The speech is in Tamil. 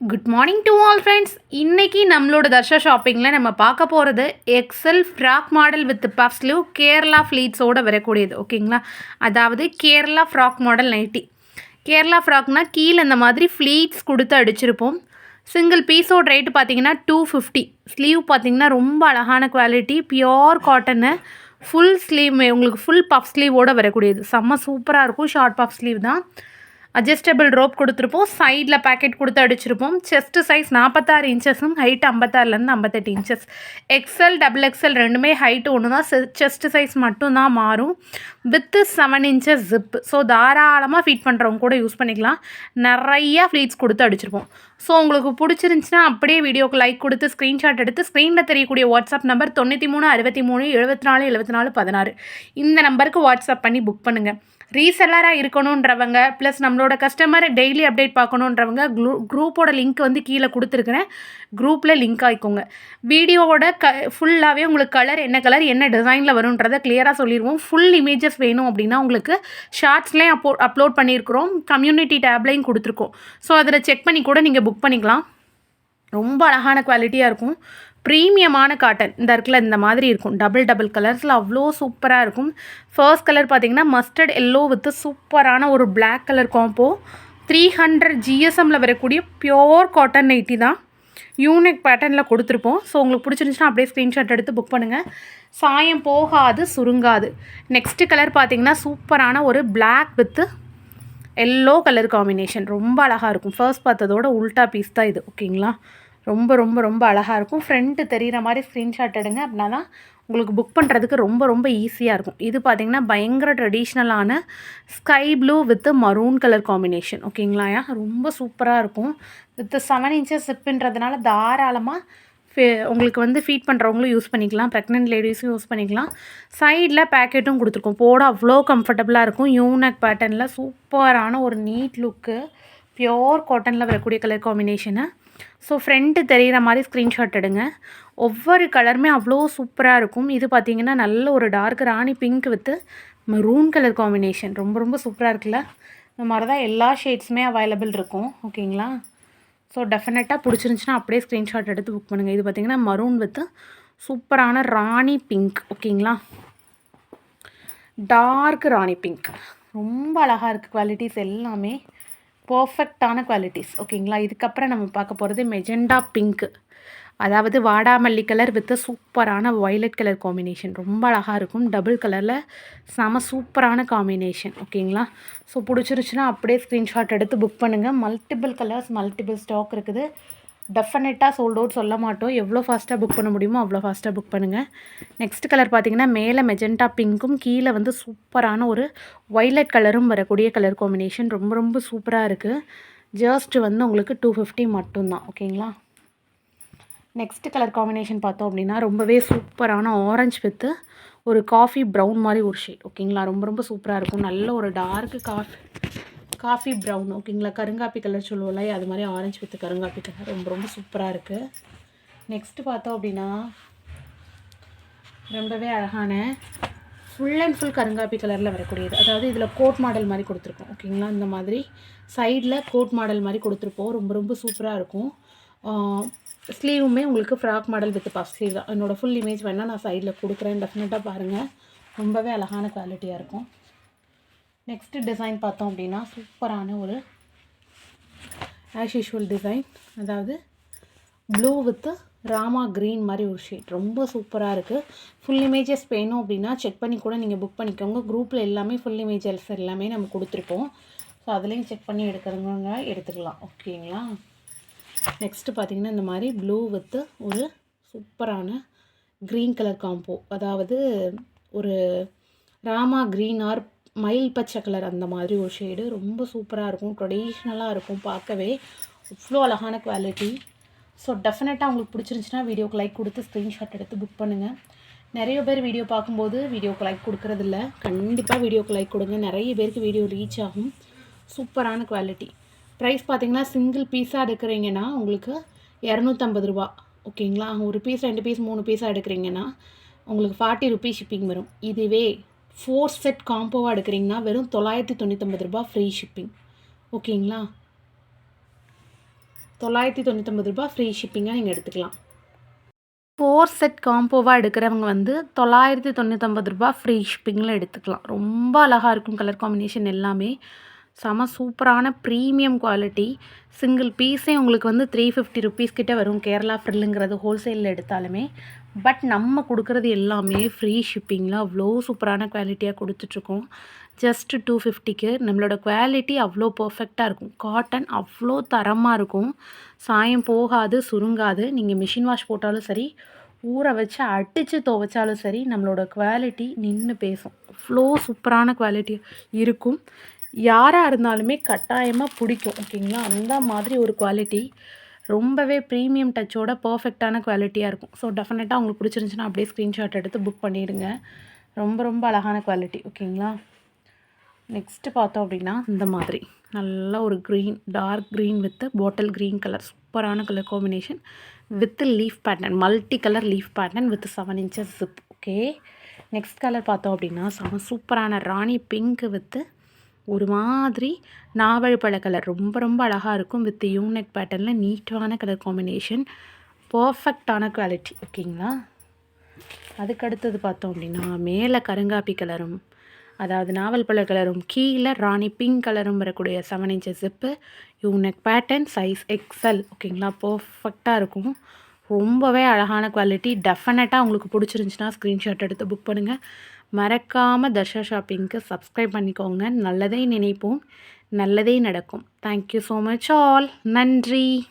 Good morning to all friends இன்றைக்கி நம்மளோட தர்ஷா ஷாப்பிங்கில் நம்ம பார்க்க போகிறது XL frock model with puff sleeve Kerala ஃப்ளீட்ஸோடு வரக்கூடியது ஓகேங்களா அதாவது Kerala frock model nighty Kerala ஃப்ராக்னா கீழே இந்த மாதிரி ஃப்ளீட்ஸ் கொடுத்து அடிச்சிருப்போம். சிங்கிள் பீஸோட ரேட்டு பார்த்தீங்கன்னா டூ ஃபிஃப்டி ஸ்லீவ் பார்த்தீங்கன்னா ரொம்ப அழகான quality pure cotton full sleeve உங்களுக்கு ஃபுல் பஃப் ஸ்லீவோட வரக்கூடியது. செம்ம சூப்பராக இருக்கும். ஷார்ட் பஃப் ஸ்லீவ் தான். அட்ஜஸ்டபிள் ரோப் கொடுத்துருப்போம். சைடில் பேக்கெட் கொடுத்து அடிச்சிருப்போம். செஸ்ட் சைஸ் நாற்பத்தாறு இன்ச்சஸும் ஹைட் ஐம்பத்தாறுலேருந்து ஐம்பத்தெட்டு இன்ச்சஸ் எக்ஸல் டபுள் எக்ஸல் ரெண்டுமே ஹைட்டு ஒன்று தான் செஸ்ட் சைஸ் மட்டும்தான் மாறும். With seven inches zip so தாராளமாக ஃபீட் பண்ணுறவங்க கூட யூஸ் பண்ணிக்கலாம். நிறையா ஃப்ளீட்ஸ் கொடுத்து அடிச்சிருப்போம். ஸோ உங்களுக்கு பிடிச்சிருந்துச்சின்னா அப்படியே வீடியோக்கு லைக் கொடுத்து ஸ்க்ரீன்ஷாட் எடுத்து ஸ்க்ரீனில் தெரியக்கூடிய வாட்ஸ்அப் நம்பர் தொண்ணூற்றி மூணு அறுபத்தி மூணு எழுபத்தி நாலு எழுபத்தி நாலு பதினாறு. இந்த நம்பருக்கு வாட்ஸ்அப் பண்ணி புக் பண்ணுங்கள் ரீசெல்லராக இருக்கணுன்றவங்க ப்ளஸ் நம்மளோட கஸ்டமர் டெய்லி அப்டேட் பார்க்கணுன்றவங்க குரூ குரூப்போட லிங்க் வந்து கீழே கொடுத்துருக்குறேன். குரூப்பில் லிங்க் ஆகிக்கோங்க வீடியோவோட க ஃபுல்லாகவே உங்களுக்கு கலர் என்ன கலர் என்ன டிசைனில் வரும்ன்றதை கிளியராக சொல்லிடுவோம் ஃபுல் இமேஜஸ் வேணும் அப்படின்னா உங்களுக்கு ஷார்ட்ஸ்லேயும் அப்போ அப்லோட் பண்ணியிருக்கிறோம். கம்யூனிட்டி டேப்லையும் கொடுத்துருக்கோம். ஸோ அதில் செக் பண்ணி கூட நீங்கள் புக் பண்ணிக்கலாம். ரொம்ப அழகான குவாலிட்டியாக இருக்கும். ப்ரீமியமான காட்டன் இந்த இருக்கில் இந்த மாதிரி இருக்கும். டபுள் டபுள் கலர்ஸில் அவ்வளோ சூப்பராக இருக்கும். ஃபர்ஸ்ட் கலர் பார்த்திங்கன்னா மஸ்டர்ட் எல்லோ வித்து சூப்பரான ஒரு black colour combo three hundred ஜிஎஸ்எம்மில் வரக்கூடிய பியோர் காட்டன் நைட்டி தான். யூனிக் பேட்டர்னில் கொடுத்துருப்போம். ஸோ உங்களுக்கு பிடிச்சிருந்துச்சுன்னா அப்படியே ஸ்க்ரீன்ஷாட் எடுத்து புக் பண்ணுங்கள் சாயம் போகாது சுருங்காது. நெக்ஸ்ட்டு கலர் பார்த்திங்கன்னா சூப்பரான ஒரு black with yellow colour combination. ரொம்ப அழகாக இருக்கும். ஃபர்ஸ்ட் பார்த்ததோட உல்டா பீஸ் தான் இது ஓகேங்களா? ரொம்ப ரொம்ப ரொம்ப அழகாக இருக்கும். ஃப்ரண்ட்டு தெரிகிற மாதிரி ஸ்க்ரீன்ஷாட் எடுங்க. அப்படின்னா தான் உங்களுக்கு புக் பண்ணுறதுக்கு ரொம்ப ரொம்ப ஈஸியாக இருக்கும். இது பார்த்திங்கன்னா பயங்கர ட்ரெடிஷ்னலான sky blue with maroon colour combination ஓகேங்களா ரொம்ப சூப்பராக இருக்கும். வித் செவன் இன்ச்சஸ் சிப்புன்றதுனால தாராளமாக உங்களுக்கு வந்து ஃபீட் பண்ணுறவங்களும் யூஸ் பண்ணிக்கலாம். ப்ரெக்னென்ட் லேடிஸும் யூஸ் பண்ணிக்கலாம். சைடில் பேக்கெட்டும் கொடுத்துருக்கோம். போட அவ்வளோ கம்ஃபர்டபுளாக இருக்கும். யூனக் பேட்டர்னில் சூப்பரான ஒரு நீட் லுக்கு பியோர் காட்டனில் வரக்கூடிய கலர் காம்பினேஷனு ஸோ ஃப்ரண்ட்டு தெரிகிற மாதிரி ஸ்க்ரீன்ஷாட் எடுங்க. ஒவ்வொரு கலருமே அவ்வளோ சூப்பராக இருக்கும். இது பார்த்திங்கன்னா நல்ல ஒரு dark rani pink with maroon colour combination ரொம்ப ரொம்ப சூப்பராக இருக்குல்ல? இந்த மாதிரி தான் எல்லா ஷேட்ஸுமே அவைலபிள் இருக்கும். ஓகேங்களா ஸோ டெஃபினட்டாக பிடிச்சிருந்துச்சின்னா அப்படியே ஸ்க்ரீன்ஷாட் எடுத்து புக் பண்ணுங்கள் இது பார்த்திங்கன்னா மரூன் வித்து சூப்பரான ராணி பிங்க் ஓகேங்களா? டார்க் ராணி பிங்க் ரொம்ப அழகாக இருக்குது குவாலிட்டிஸ் எல்லாமே. பர்ஃபெக்டான குவாலிட்டிஸ் ஓகேங்களா? இதுக்கப்புறம் நம்ம பார்க்க போகிறது மெஜெண்டா பிங்க்கு அதாவது வாடாமல்லி கலர் வித் சூப்பரான வயலட் கலர் காம்பினேஷன் ரொம்ப அழகாக இருக்கும். டபுள் கலரில் செம சூப்பரான காம்பினேஷன் ஓகேங்களா ஸோ பிடிச்சிருச்சுன்னா அப்படியே ஸ்க்ரீன்ஷாட் எடுத்து புக் பண்ணுங்கள் மல்டிபிள் கலர்ஸ் மல்டிபிள் ஸ்டாக் இருக்குது. டெஃபினட்டாக சோல்ட் அவுட் சொல்ல மாட்டோம். எவ்வளோ ஃபாஸ்ட்டாக புக் பண்ண முடியுமோ அவ்வளோ ஃபாஸ்ட்டாக புக் பண்ணுங்கள் நெக்ஸ்ட் கலர் பார்த்தீங்கன்னா மேலே மெஜெண்டா பிங்க்கும் கீழே வந்து சூப்பரான ஒரு ஒய்லட் கலரும் வரக்கூடிய கலர் காம்பினேஷன் ரொம்ப ரொம்ப சூப்பராக இருக்குது ஜஸ்ட் வந்து உங்களுக்கு டூ ஃபிஃப்டி மட்டும்தான். ஓகேங்களா நெக்ஸ்ட் கலர் காம்பினேஷன் பார்த்தோம் அப்படின்னா ரொம்பவே சூப்பரான ஆரஞ்சு வித்து ஒரு காஃபி ப்ரௌன் மாதிரி ஒரு ஷேட் ஓகேங்களா? ரொம்ப ரொம்ப சூப்பராக இருக்கும். நல்ல ஒரு டார்க் காஃபி காஃபி ப்ரௌன் ஓகேங்களா? கருங்காப்பி கலர் சொல்லுவோம்ல அது மாதிரி ஆரஞ்சு வித் கருங்காப்பி கலர் ரொம்ப ரொம்ப சூப்பராக இருக்குது நெக்ஸ்ட்டு பார்த்தோம் அப்படின்னா ரொம்பவே அழகான ஃபுல் அண்ட் ஃபுல் கருங்காப்பி கலரில் வரக்கூடியது. அதாவது இதில் கோட் மாடல் மாதிரி கொடுத்துருக்கோம் ஓகேங்களா? இந்த மாதிரி சைடில் கோட் மாடல் மாதிரி கொடுத்துருப்போம். ரொம்ப ரொம்ப சூப்பராக இருக்கும். ஸ்லீவுமே உங்களுக்கு frock model with puff sleeve தான். என்னோடய ஃபுல் இமேஜ் வேணால் நான் சைடில் கொடுக்குறேன். டெஃபினட்டாக பாருங்கள் ரொம்பவே அழகான குவாலிட்டியாக இருக்கும். நெக்ஸ்ட்டு டிசைன் பார்த்தோம் அப்படின்னா சூப்பரான ஒரு ஆஸ் யூஷுவல் டிசைன் அதாவது ப்ளூ வித்து ராமா க்ரீன் மாதிரி ஒரு ஷேட் ரொம்ப சூப்பராக இருக்குது ஃபுல் இமேஜஸ் வேணும் அப்படின்னா செக் பண்ணி கூட நீங்கள் புக் பண்ணிக்கோங்க. குரூப்பில் எல்லாமே ஃபுல் இமேஜஸ் எல்லாமே நம்ம கொடுத்துருப்போம் ஸோ அதுலேயும் செக் பண்ணி எடுக்கிறவங்க எடுத்துக்கலாம். ஓகேங்களா நெக்ஸ்ட்டு பார்த்தீங்கன்னா இந்த மாதிரி ப்ளூ வித்து ஒரு சூப்பரான க்ரீன் கலர் காம்போ அதாவது ஒரு ராமா க்ரீன் ஆர் மயில் பச்சை கலர் அந்த மாதிரி ஒரு ஷேடு ரொம்ப சூப்பராக இருக்கும். ட்ரெடிஷ்னலாக இருக்கும். பார்க்கவே அவ்வளோ அழகான குவாலிட்டி ஸோ டெஃபினட்டாக உங்களுக்கு பிடிச்சிருந்துச்சின்னா வீடியோக்கு லைக் கொடுத்து ஸ்க்ரீன்ஷாட் எடுத்து புக் பண்ணுங்கள் நிறைய பேர் வீடியோ பார்க்கும்போது வீடியோக்கு லைக் கொடுக்குறதில்ல. கண்டிப்பாக வீடியோக்கு லைக் கொடுங்க. நிறைய பேருக்கு வீடியோ ரீச் ஆகும். சூப்பரான குவாலிட்டி ப்ரைஸ் பார்த்தீங்கன்னா சிங்கிள் பீஸாக எடுக்கிறீங்கன்னா உங்களுக்கு இரநூத்தம்பது ரூபா. ஓகேங்களா? ஒரு பீஸ் ரெண்டு பீஸ் மூணு பீஸாக எடுக்கிறீங்கன்னா உங்களுக்கு ஃபார்ட்டி ருபீஸ் ஷிப்பிங் வரும். இதுவே ஃபோர் செட் காம்போவாக எடுக்கிறீங்கன்னா வெறும் தொள்ளாயிரத்தி தொண்ணூற்றம்பது ரூபா ஃப்ரீ ஷிப்பிங் ஓகேங்களா? தொள்ளாயிரத்தி தொண்ணூற்றம்பது ரூபா ஃப்ரீ ஷிப்பிங்காக நீங்கள் எடுத்துக்கலாம். ஃபோர் செட் காம்போவாக எடுக்கிறவங்க வந்து தொள்ளாயிரத்தி தொண்ணூற்றம்பது ரூபா ஃப்ரீ ஷிப்பிங்கில் எடுத்துக்கலாம். ரொம்ப அழகாக இருக்கும் கலர் காம்பினேஷன் எல்லாமே. செம சூப்பரான ப்ரீமியம் குவாலிட்டி சிங்கிள் பீஸே உங்களுக்கு வந்து த்ரீ ஃபிஃப்டி ருபீஸ் கிட்டே வரும். கேரளா ஃப்ரில்லுங்கிறது ஹோல்சேலில் எடுத்தாலுமே. பட் நம்ம கொடுக்குறது எல்லாமே ஃப்ரீ ஷிப்பிங்கில் அவ்வளோ சூப்பரான குவாலிட்டியாக கொடுத்துட்ருக்கோம். ஜஸ்ட்டு டூ ஃபிஃப்டிக்கு நம்மளோட குவாலிட்டி அவ்வளோ பர்ஃபெக்டாக இருக்கும். காட்டன் அவ்வளோ தரமாக இருக்கும். சாயம் போகாது சுருங்காது. நீங்கள் மிஷின் வாஷ் போட்டாலும் சரி ஊற வச்சு அடித்து துவைச்சாலும் சரி நம்மளோட குவாலிட்டி நின்று பேசும். அவ்வளோ சூப்பரான குவாலிட்டி இருக்கும். யாராக இருந்தாலுமே கட்டாயமாக பிடிக்கும் ஓகேங்களா? அந்த மாதிரி ஒரு குவாலிட்டி ரொம்பவே ப்ரீமியம் டச்சோட பர்ஃபெக்டான குவாலிட்டியாக இருக்கும். ஸோ டெஃபினட்டாக உங்களுக்கு பிடிச்சிருந்துச்சின்னா அப்படியே ஸ்க்ரீன்ஷாட் எடுத்து புக் பண்ணிவிடுங்க ரொம்ப ரொம்ப அழகான குவாலிட்டி ஓகேங்களா? நெக்ஸ்ட்டு பார்த்தோம் அப்படின்னா இந்த மாதிரி. நல்ல ஒரு green dark green with bottle green colour சூப்பரான colour combination with leaf pattern multi colour leaf pattern with seven inches zip okay next colour பார்த்தோம் அப்படின்னா செம சூப்பரான ராணி பிங்க் வித்து ஒரு மாதிரி நாவல் கலர் ரொம்ப ரொம்ப அழகாக இருக்கும் வித் யூனெக் பேட்டர்னில் நீட்டான கலர் காம்பினேஷன் பர்ஃபெக்டான குவாலிட்டி ஓகேங்களா அதுக்கடுத்தது பார்த்தோம் அப்படின்னா மேலே கருங்காப்பி கலரும் அதாவது நாவல் பழ கலரும் கீழே ராணி பிங்க் கலரும் வரக்கூடிய seven inches zip U neck pattern size XL ஓகேங்களா பர்ஃபெக்டாக இருக்கும். ரொம்பவே அழகான குவாலிட்டி டெஃபினட்டாக உங்களுக்கு பிடிச்சிருந்துச்சின்னா ஸ்க்ரீன்ஷாட் எடுத்து புக் பண்ணுங்கள் மறக்காமல் தர்ஷா ஷாப்பிங்க்கு சப்ஸ்கிரைப் பண்ணிக்கோங்க. நல்லதே நினைப்போம். நல்லதே நடக்கும். தேங்க்யூ ஸோ மச் ஆல் நன்றி.